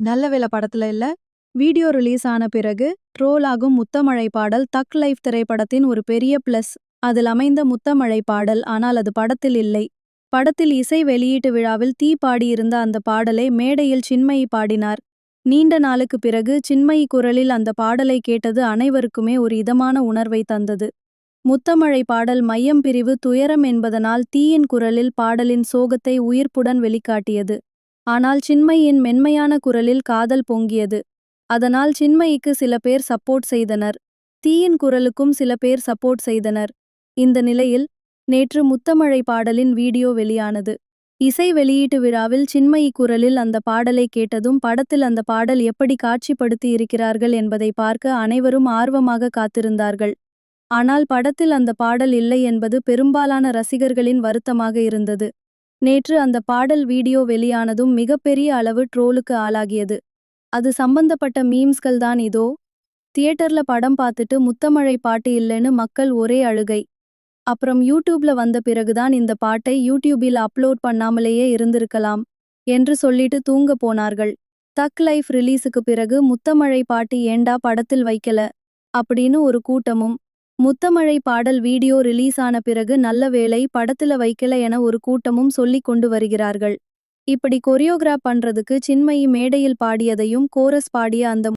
நல்ல வேலை படத்துல இல்ல. வீடியோ ரிலீஸ் ஆன பிறகு ட்ரோல் ஆகும் முத்தமழை பாடல் தக் லைஃப் திரைப்படத்தின் ஒரு பெரிய பிளஸ் அதில் அமைந்த முத்தமழை பாடல் ஆனால் அது படத்தில் இல்லை. படத்தில் இசை வெளியீட்டு விழாவில் தீ பாடியிருந்த அந்த பாடலை மேடையில் சின்மயி பாடினார். நீண்ட நாளுக்கு பிறகு சின்மயி குரலில் அந்த பாடலை கேட்டது அனைவருக்குமே ஒரு இதமான உணர்வை தந்தது. முத்தமழை பாடல் மையம் பிரிவு துயரம் என்பதனால் தீயின் குரலில் பாடலின் சோகத்தை உயிர்ப்புடன் வெளிக்காட்டியது. ஆனால் சின்மையின் மென்மையான குரலில் காதல் பொங்கியது. அதனால் சின்மயிக்கு சில பேர் சப்போர்ட் செய்தனர். தீயின் குரலுக்கும் சில பேர் சப்போர்ட் செய்தனர். இந்த நிலையில் நேற்று முத்தமழை பாடலின் வீடியோ வெளியானது. இசை வெளியீட்டு விழாவில் சின்மயி குரலில் அந்த பாடலை கேட்டதும் படத்தில் அந்த பாடல் எப்படி காட்சிப்படுத்தி இருக்கிறார்கள் என்பதை பார்க்க அனைவரும் ஆர்வமாக காத்திருந்தார்கள். ஆனால் படத்தில் அந்த பாடல் இல்லை என்பது பெரும்பாலான ரசிகர்களின் வருத்தமாக இருந்தது. நேற்று அந்த பாடல் வீடியோ வெளியானதும் மிகப்பெரிய அளவு ட்ரோலுக்கு ஆளாகியது. அது சம்பந்தப்பட்ட மீம்ஸ்கள் தான் இதோ. தியேட்டர்ல படம் பார்த்துட்டு முத்தமழை பாட்டு இல்லைன்னு மக்கள் ஒரே அழுகை. அப்புறம் யூடியூப்ல வந்த பிறகுதான் இந்த பாட்டை யூடியூபில் அப்லோட் பண்ணாமலேயே இருந்திருக்கலாம் என்று சொல்லிட்டு தூங்க போனார்கள். தக் லைஃப் ரிலீஸுக்கு பிறகு முத்தமழை பாட்டு ஏண்டா படத்தில் வைக்கல? அப்படின்னு ஒரு கூட்டமும் முத்தமழை பாடல் வீடியோ ரிலீஸ் ஆன பிறகு நல்ல வேளை படத்துல வைக்கல என ஒரு கூட்டமும் சொல்லிக் கொண்டு வருகிறார்கள். இப்படி கொரியோகிராப் பண்றதுக்கு சின்மயி மேடையில் பாடியதையும் கோரஸ் பாடிய அந்த